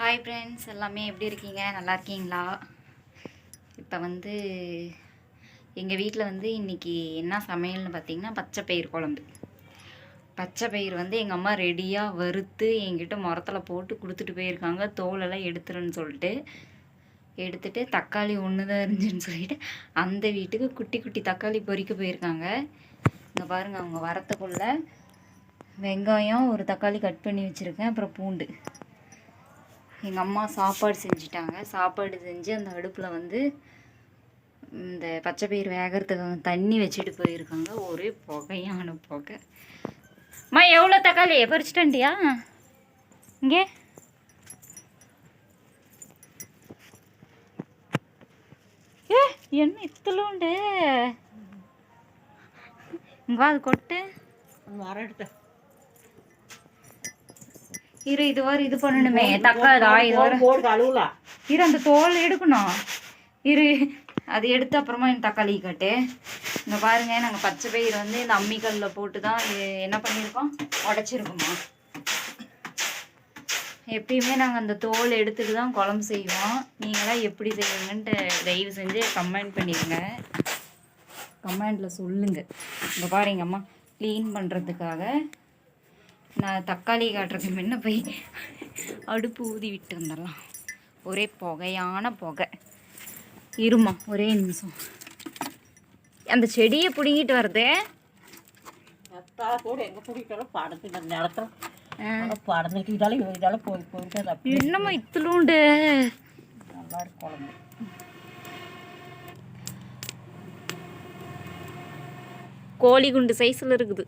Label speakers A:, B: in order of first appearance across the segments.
A: hi friends எல்லாமே எப்படி இருக்கீங்க நல்லா இருக்கீங்களா இப்போ வந்து எங்கள் வீட்டில் வந்து இன்றைக்கி என்ன சமையல்னு பார்த்திங்கன்னா பச்சை பயிர் குழம்பு பச்சை பயிர் வந்து எங்கள் அம்மா ரெடியாக வறுத்து என்கிட்ட மரத்தில் போட்டு கொடுத்துட்டு போயிருக்காங்க தோலெல்லாம் எடுத்துருன்னு சொல்லிட்டு எடுத்துகிட்டு தக்காளி ஒன்று தான் இருந்துச்சுன்னு சொல்லிட்டு அந்த வீட்டுக்கு குட்டி குட்டி தக்காளி பொறிக்க போயிருக்காங்க இங்கே பாருங்கள் அவங்க வரத்துக்குள்ளே வெங்காயம் ஒரு தக்காளி கட் பண்ணி வச்சுருக்கேன் அப்புறம் பூண்டு எங்கள் அம்மா சாப்பாடு செஞ்சிட்டாங்க சாப்பாடு செஞ்சு அந்த அடுப்பில் வந்து இந்த பச்சை பயிர் வேகிறதுக்கு தண்ணி வச்சுட்டு போயிருக்காங்க ஒரே புகையான புகை அம்மா எவ்வளோ தக்காளி பறிச்சிட்டேன்டியா இங்கே ஏ என்ன இத்தலோண்டு இங்கே அது கொட்டு மரம் எடுத்த இரு இது வர இது பண்ணணுமே தக்காதா இது வர இரு அந்த தோல் எடுக்கணும் இரு அது எடுத்து அப்புறமா என் தக்காளி கட்டு இந்த பாருங்க நாங்கள் பச்சை பயிர் வந்து இந்த அம்மிக்கல்லில் போட்டு தான் என்ன பண்ணியிருக்கோம் உடச்சிருக்கோமா எப்பயுமே நாங்கள் அந்த தோல் எடுத்துட்டு தான் குழம்பு செய்வோம் நீங்களாம் எப்படி செய்வீங்கன்ட்டு தயவு செஞ்சு கமெண்ட் பண்ணிடுங்க கமெண்டில் சொல்லுங்கள் இங்கே பாருங்கம்மா க்ளீன் பண்ணுறதுக்காக நான் தக்காளி காட்டுறதுக்கு முன்ன போய் அடுப்பு ஊதி விட்டு வந்துடலாம் ஒரே புகையான புகை இருமா ஒரே நிமிஷம் அந்த செடியை பிடுங்கிட்டு வருது
B: என்னமா இத்திலூண்டு நல்லா இருக்கும்
A: கோழி குண்டு சைஸில் இருக்குது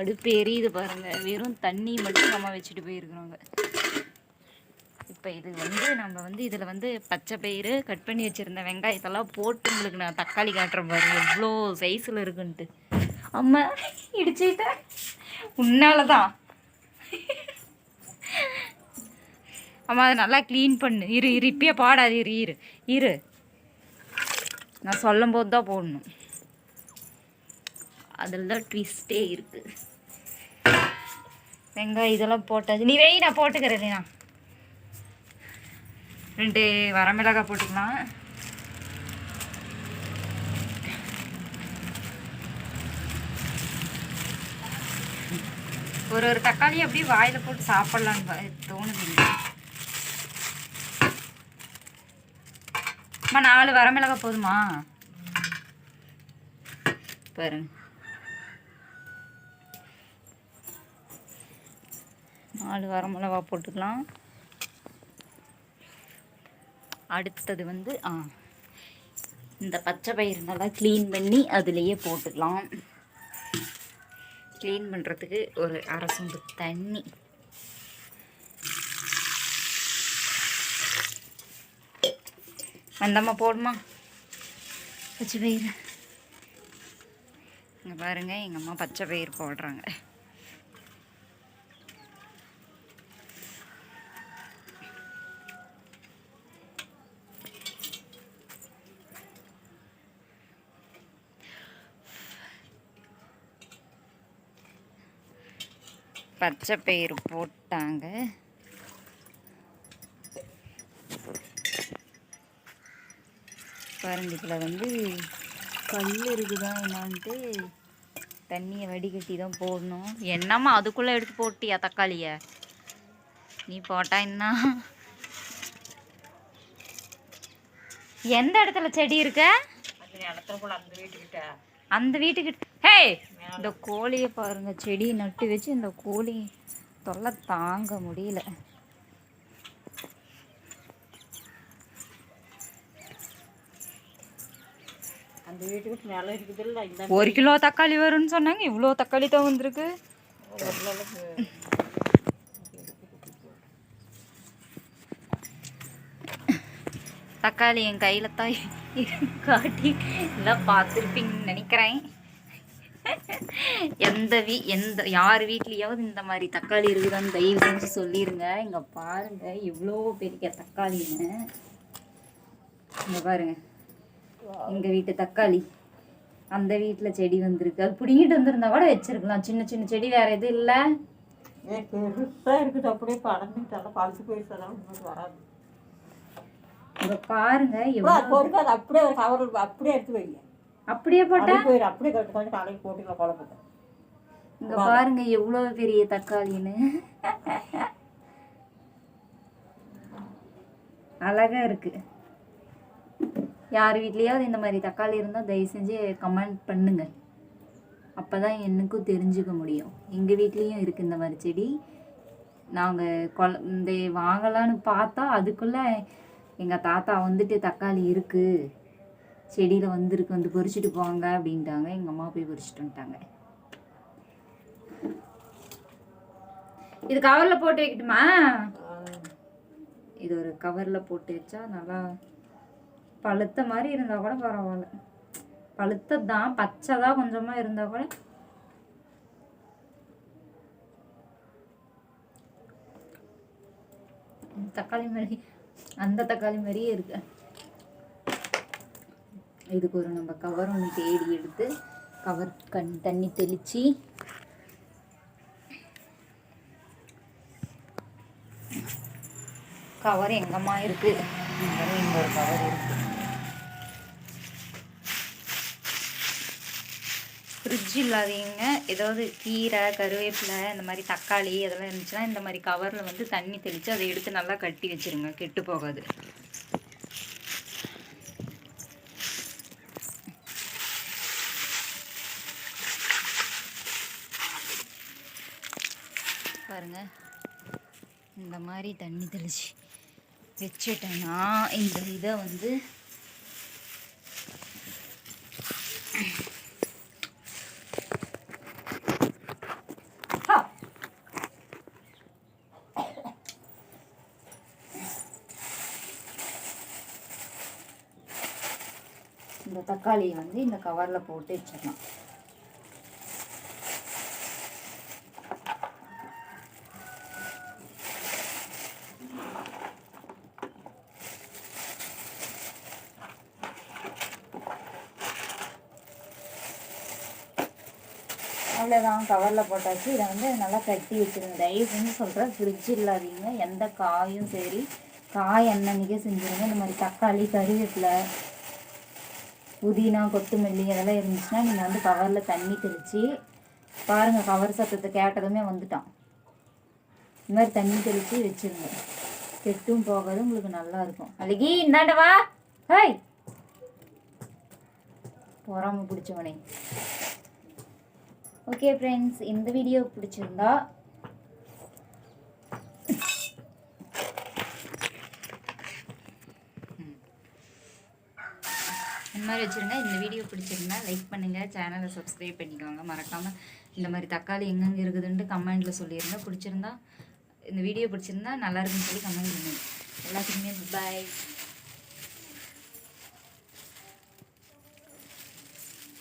A: அடுப்பு எரியுது பாருங்கள் வெறும் தண்ணி மட்டும் நம்ம வச்சுட்டு போயிருக்கிறோங்க இப்போ இது வந்து நம்ம வந்து இதில் வந்து பச்சை பயிறு கட் பண்ணி வச்சுருந்த வெங்காயத்தெல்லாம் போட்டு உங்களுக்கு நான் தக்காளி காட்டுறேன் பாருங்கள் எவ்வளோ சைஸில் இருக்குன்ட்டு அம்மா இடிச்சுக்கிட்டேன் உன்னால தான் அம்மா அதை நல்லா க்ளீன் பண்ணு இரு இரு இப்பயே பாடாது இரு இரு இரு நான் சொல்லும் போது தான் போடணும் அதில் தான் ட்விஸ்டே இருக்குது வெங்காயம் இதெல்லாம் போட்டாச்சு நீ வெய் நான் போட்டுக்கிறேன் நான் ரெண்டு வரமிளகாய் போட்டுக்கலாம் ஒரு ஒரு தக்காளி அப்படியே வாயில் போட்டு சாப்பிட்லான்னு தோணுது அம்மா நாலு வரமிளகாய் போதுமா பாருங்க நாலு மிளகா போட்டுக்கலாம் அடுத்தது வந்து ஆ இந்த பச்சை பயிறு நல்லா க்ளீன் பண்ணி அதுலேயே போட்டுக்கலாம் க்ளீன் பண்ணுறதுக்கு ஒரு அரை சொம்பு தண்ணி வந்தம்மா போடுமா பச்சை பயிர் இங்கே பாருங்கள் எங்கள் அம்மா பச்சை பயிர் போடுறாங்க பச்சை பயிறு போட்டாங்க பாருங்க வந்து கல் இருக்குதா என்னான்ட்டு தண்ணியை வடிகட்டி தான் போடணும் என்னம்மா அதுக்குள்ளே எடுத்து போட்டியா தக்காளியை நீ போட்டா என்ன எந்த இடத்துல செடி இருக்க அந்த வீட்டுக்கிட்ட அந்த வீட்டுக்கிட்ட ஹே இந்த கோழியை பாருங்கள் செடி நட்டு வச்சு இந்த கோழி தொல்லை தாங்க முடியல ஒரு கிலோ தக்காளி வரும்னு சொன்னாங்க இவ்வளோ தக்காளி தான் வந்திருக்கு தக்காளி என் கையில் தான் காட்டி எல்லாம் பார்த்துருப்பீங்கன்னு நினைக்கிறேன் எந்த வீ எந்த யார் வீட்லேயாவது இந்த மாதிரி தக்காளி இருக்குதான்னு தயவு செஞ்சு சொல்லிடுங்க இங்கே பாருங்கள் எவ்வளோ பெரிய தக்காளின்னு இங்கே பாருங்க எங்கள் வீட்டு தக்காளி அந்த வீட்டில் செடி வந்திருக்கு அது பிடிங்கிட்டு வந்திருந்தா கூட வச்சிருக்கலாம் சின்ன சின்ன செடி வேற எதுவும் இல்லை
B: பெருசாக இருக்குது அப்படியே பறந்துட்டாலும் பழுத்து போயிட்டு வராது
A: இங்க பாருங்க எவ்வளவு அப்படியே ஒரு கவர் அப்படியே எடுத்து வைங்க அப்படியே போட்டா அப்படியே கட்டு போட்டுக்கலாம் குழம்புக்கு இங்க பாருங்க எவ்வளவு பெரிய தக்காளின்னு அழகா இருக்கு யார் வீட்லேயாவது இந்த மாதிரி தக்காளி இருந்தால் தயவு செஞ்சு கமெண்ட் பண்ணுங்க அப்போ தான் தெரிஞ்சுக்க முடியும் எங்கள் வீட்லேயும் இருக்குது இந்த மாதிரி செடி நாங்கள் கொல இந்த வாங்கலான்னு பார்த்தா அதுக்குள்ளே எங்கள் தாத்தா வந்துட்டு தக்காளி இருக்குது செடியில் வந்துருக்கு வந்து பொறிச்சிட்டு போவாங்க அப்படின்ட்டாங்க எங்கள் அம்மா போய் பொறிச்சிட்டு வந்துட்டாங்க இது கவரில் போட்டு வைக்கட்டுமா இது ஒரு கவரில் போட்டு வச்சா நல்லா பழுத்த மாதிரி இருந்தால் கூட பரவாயில்ல பழுத்தது தான் பச்சைதான் கொஞ்சமாக இருந்தால் கூட தக்காளி மாதிரி அந்த தக்காளி மாதிரியே இருக்கு இதுக்கு ஒரு நம்ம கவர் ஒன்று தேடி எடுத்து கவர் கண் தண்ணி தெளித்து கவர் எங்கம்மா இருக்குது இங்கே ஒரு கவர் இருக்குது வெஜ் இல்லாதவங்க ஏதாவது கீரை கருவேப்பிலை இந்த மாதிரி தக்காளி இதெல்லாம் இருந்துச்சுன்னா இந்த மாதிரி கவரில் வந்து தண்ணி தெளித்து அதை எடுத்து நல்லா கட்டி வச்சுருங்க கெட்டு போகாது பாருங்கள் இந்த மாதிரி தண்ணி தெளித்து வச்சுட்டேன்னா இந்த இதை வந்து இந்த தக்காளியை வந்து இந்த கவரில் போட்டு வச்சிடலாம் அவ்வளோதான் கவரில் போட்டாச்சு இதை வந்து நல்லா கட்டி வச்சுருங்க தயவு செஞ்சு சொல்கிறேன் ஃப்ரிட்ஜ் இல்லாதீங்க எந்த காயும் சரி காய் என்னன்னைக்கே செஞ்சுருங்க இந்த மாதிரி தக்காளி கறிவேப்பிலை புதினா கொத்தமல்லி அதெல்லாம் இருந்துச்சுன்னா நீங்கள் வந்து கவரில் தண்ணி தெளித்து பாருங்கள் கவர் சத்தத்தை கேட்டதுமே வந்துட்டான் இது மாதிரி தண்ணி தெளித்து வச்சுருங்க கெட்டும் போகாது உங்களுக்கு நல்லா இருக்கும் அழகி இந்தாண்டவா ஹாய் பொறாமல் பிடிச்சவனே ஓகே ஃப்ரெண்ட்ஸ் இந்த வீடியோ பிடிச்சிருந்தா மாதிரி வச்சுருங்க இந்த வீடியோ பிடிச்சிருந்தா லைக் பண்ணுங்கள் சேனலை சப்ஸ்கிரைப் பண்ணிக்கோங்க மறக்காமல் இந்த மாதிரி தக்காளி எங்கெங்கே இருக்குதுன்ட்டு கமெண்டில் சொல்லிடுங்க பிடிச்சிருந்தா இந்த வீடியோ பிடிச்சிருந்தா நல்லா இருக்குன்னு சொல்லி கமெண்ட் பண்ணுங்கள் எல்லாத்துக்குமே பாய்